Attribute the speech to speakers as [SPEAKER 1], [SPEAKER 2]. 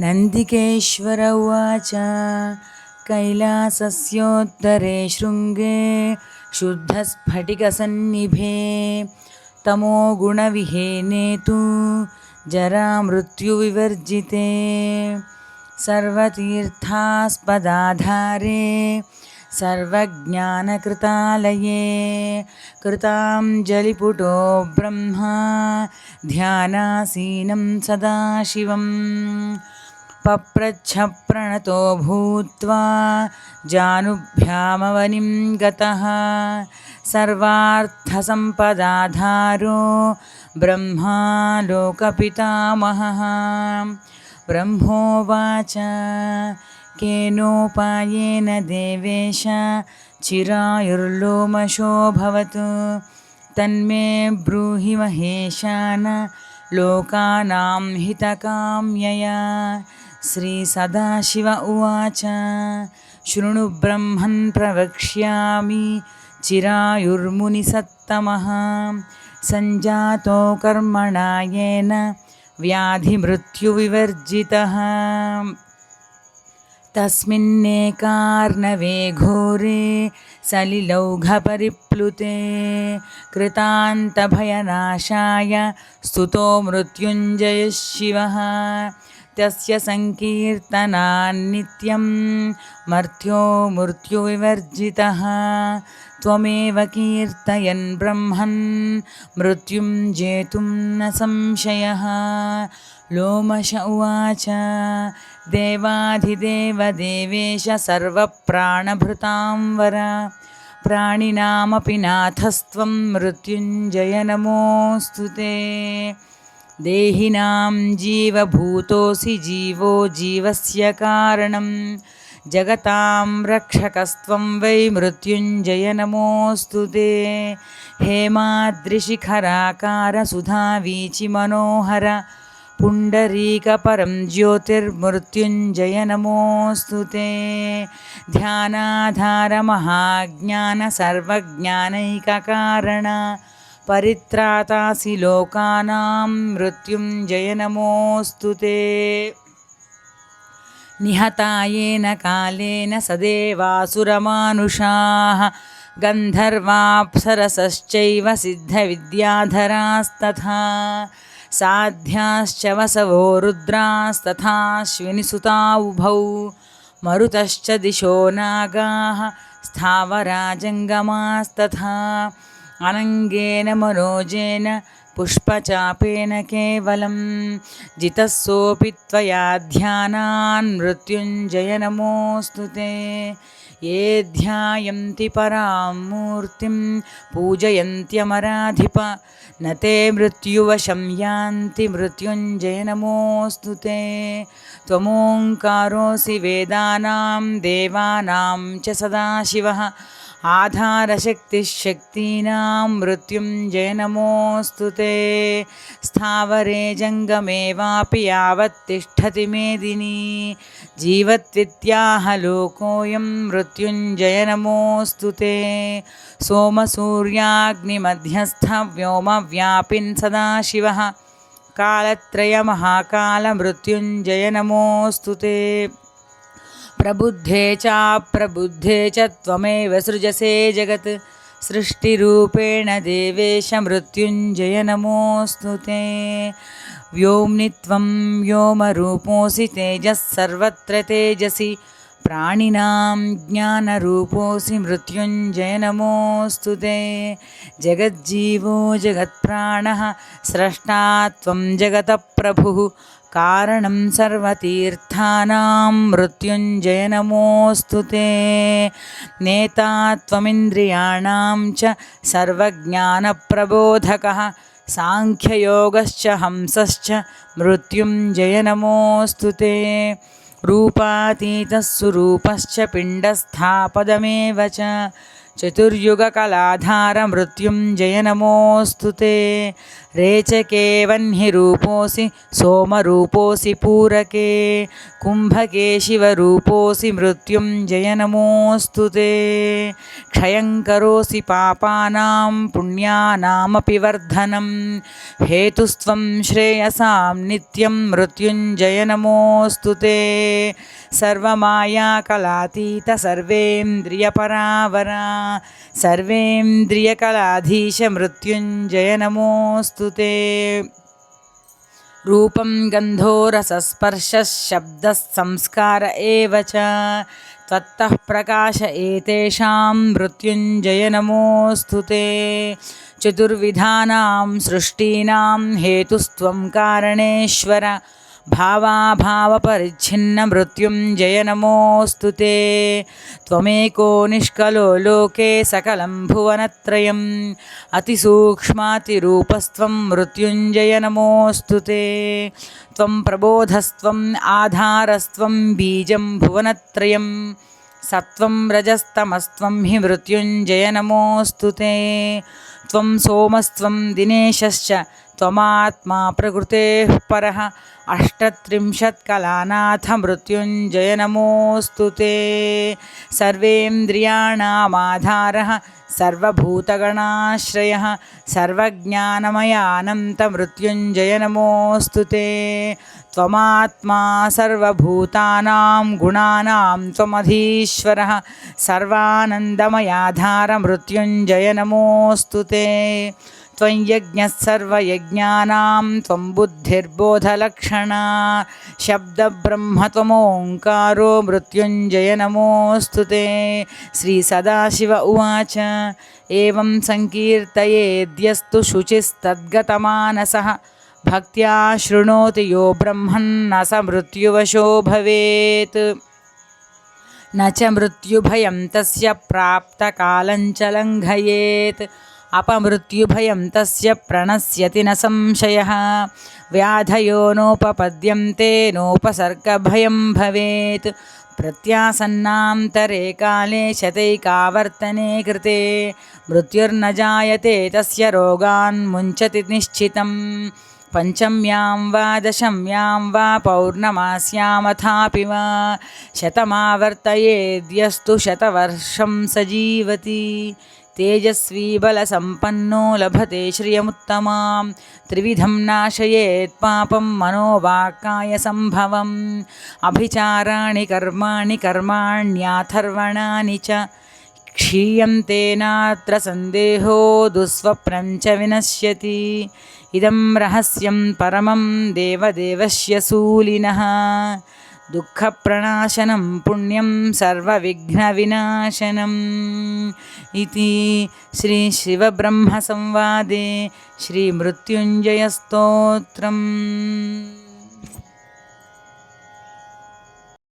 [SPEAKER 1] नन्दिकेश्वर उवाच कैलासस्योत्तरे शृङ्गे शुद्धस्फटिकसन्निभे तमोगुणविहीने तु जरामृत्युविवर्जिते सर्वतीर्थास्पदाधारे सर्वज्ञानकृतालये कृताञ्जलिपुटो ब्रह्मा ध्यानासीनं सदाशिवम् पप्रच्छप्रणतो भूत्वा जानुभ्यामवनिं गतः। सर्वार्थसम्पदाधारो ब्रह्मा लोकपितामहः ब्रह्मोवाच, केनोपायेन देवेश चिरायुर्लोमशो भवतु। तन्मे ब्रूहि महेशान लोकानां हितकाम्यया। श्रीसदाशिव उवाच। शृणु ब्रह्मन् प्रवक्ष्यामि, चिरायुर्मुनिसत्तमः। सञ्जातो कर्मणा येन व्याधिमृत्युविवर्जितः तस्मिन्नेकार्णवे घोरे सलिलौघपरिप्लुते। कृतान्तभयनाशाय स्तुतो मृत्युञ्जयः शिवः। तस्य सङ्कीर्तनान्नित्यं मर्त्यो मृत्युविवर्जितः त्वमेव कीर्तयन् ब्रह्मन्, मृत्युं जेतुं न संशयः। लोमश उवाच, देवाधिदेवदेवेश सर्वप्राणभृतां वर प्राणिनामपि नाथस्त्वं मृत्युञ्जय नमोऽस्तु ते। देहिनां जीवभूतोऽसि जीवो जीवस्य कारणं। जगतां रक्षकस्त्वं वै मृत्युञ्जय नमोऽस्तु ते। हेमाद्रिशिखराकारसुधावीचिमनोहर पुण्डरीकपरं ज्योतिर्मृत्युञ्जय नमोऽस्तु ते। ध्यानाधारमहाज्ञानसर्वज्ञानैककारण परित्रातासि लोकानां मृत्युञ्जय नमोऽस्तु ते निहतायेन कालेन सदेवासुरमानुषाः गन्धर्वाप्सरसश्चैव सिद्धविद्याधरास्तथा साध्याश्च वसवो रुद्रास्तथाश्विनिसुता उभौ मरुतश्च दिशो नागाः स्थावराजङ्गमास्तथा अनङ्गेन मनोजेन पुष्पचापेन केवलं जितः सोऽपि त्वया ध्यानान् मृत्युञ्जय नमोऽस्तु ते। ये ध्यायन्ति परां मूर्तिं पूजयन्त्यमराधिप। न ते मृत्युवशं यान्ति मृत्युञ्जय नमोऽस्तु ते। त्वमोङ्कारोऽसि वेदानां, देवानां च सदाशिवः। आधारशक्तिशक्तीनां मृत्युञ्जय नमोऽस्तु ते। स्थावरे जङ्गमे वापि यावत् तिष्ठति मेदिनी जीवत्वित्याह लोकोऽयं मृत्युञ्जय नमोऽस्तु ते। सोमसूर्याग्निमध्यस्थव्योमव्यापिन् सदाशिवः। कालत्रयमहाकालमृत्युञ्जय नमोऽस्तु ते। प्रबुद्धे च त्वमेव सृजसे जगत्। सृष्टिरूपेण देवेश मृत्युञ्जय नमोऽस्तु ते। व्योम्नि त्वं व्योमरूपोऽसि तेजः सर्वत्र तेजसि। प्राणिनां ज्ञानरूपोऽसि मृत्युञ्जय नमोऽस्तु ते। जगज्जीवो जगत्प्राणः स्रष्टा त्वं जगतः प्रभुः कारणं सर्वतीर्थानां मृत्युञ्जय नमोऽस्तु ते। नेता त्वमिन्द्रियाणां च सर्वज्ञानप्रबोधकः साङ्ख्ययोगश्च हंसश्च मृत्युञ्जय नमोऽस्तु ते। रूपातीतः सुरूपश्च पिण्डस्थापदमेव च चतुर्युगकलाधारमृत्युञ्जय नमोऽस्तु ते। रेचके वह्निरूपोऽसि सोमरूपोऽसि पूरके, कुम्भके शिवरूपोऽसि मृत्युञ्जय नमोऽस्तु ते। क्षयं करोसि पापानां पुण्यानामपि वर्धनं, हेतुस्त्वं श्रेयसां नित्यं मृत्युञ्जय ते। सर्वमायाकलातीत सर्वेन्द्रियपरावरा, सर्वेन्द्रियकलाधीश मृत्युञ्जय नमोऽस्तु ते रूपं गन्धो रसस्पर्शः शब्दः संस्कार एव च त्वत्तः प्रकाश एतेषां मृत्युञ्जय नमोऽस्तु ते चतुर्विधानां सृष्टीनां हेतुस्त्वं कारणेश्वर भावाभावपरिच्छिन्नमृत्युञ्जय नमोऽस्तु ते त्वमेको निष्कलो लोके सकलं भुवनत्रयम् अतिसूक्ष्मातिरूपस्त्वं मृत्युञ्जय नमोऽस्तु ते त्वं प्रबोधस्त्वम् आधारस्त्वं बीजं भुवनत्रयम् सत्त्वं रजस्तमस्त्वं हि मृत्युञ्जय नमोऽस्तु ते त्वं सोमस्त्वं दिनेशश्च त्वमात्मा प्रकृतेः परः अष्टत्रिंशत्कलानाथ मृत्युञ्जय नमोऽस्तु ते। सर्वेन्द्रियाणामाधारः, सर्वभूतगणाश्रयः सर्वज्ञानमयानन्तमृत्युञ्जय नमोऽस्तु ते। त्वमात्मा सर्वभूतानां गुणानां त्वमधीश्वरः सर्वानन्दमयाधारमृत्युञ्जय नमोऽस्तु ते। त्वं यज्ञः सर्वयज्ञानां, त्वं बुद्धिर्बोधलक्षणा। शब्दब्रह्म त्वमोङ्कारो मृत्युञ्जय नमोऽस्तु ते। श्रीसदाशिव उवाच, एवं सङ्कीर्तयेद्यस्तु शुचिस्तद्गतमानसः। भक्त्या शृणोति यो ब्रह्मन्न स मृत्युवशो भवेत्। न च मृत्युभयं तस्य प्राप्तकालञ्च लङ्घयेत्। अपमृत्युभयं तस्य प्रणश्यति न संशयः। व्याधयो नोपपद्यन्ते नोपसर्गभयं भवेत्। प्रत्यासन्नान्तरे काले शतैकावर्तने कृते। मृत्युर्न जायते तस्य रोगान्मुञ्चति निश्चितम्। पञ्चम्यां वा दशम्यां वा पौर्णमास्यामथापि वा। शतमावर्तयेद्यस्तु शतवर्षं सजीवति। तेजस्वी बलसम्पन्नो लभते श्रियमुत्तमां त्रिविधं नाशयेत् पापं मनोवाक्कायसम्भवम् अभिचाराणि कर्माणि कर्माण्यथर्वणानि च क्षीयन्ते नात्र सन्देहो दुःस्वप्नं च विनश्यति इदं रहस्यं परमं देवदेवस्य शूलिनः దుఃఖప్రణాశనం పుణ్యం సర్వవిఘ్నవినాశనం ఇది శ్రీ శివబ్రహ్మ సంవాదే శ్రీమృత్యుంజయస్తోత్రం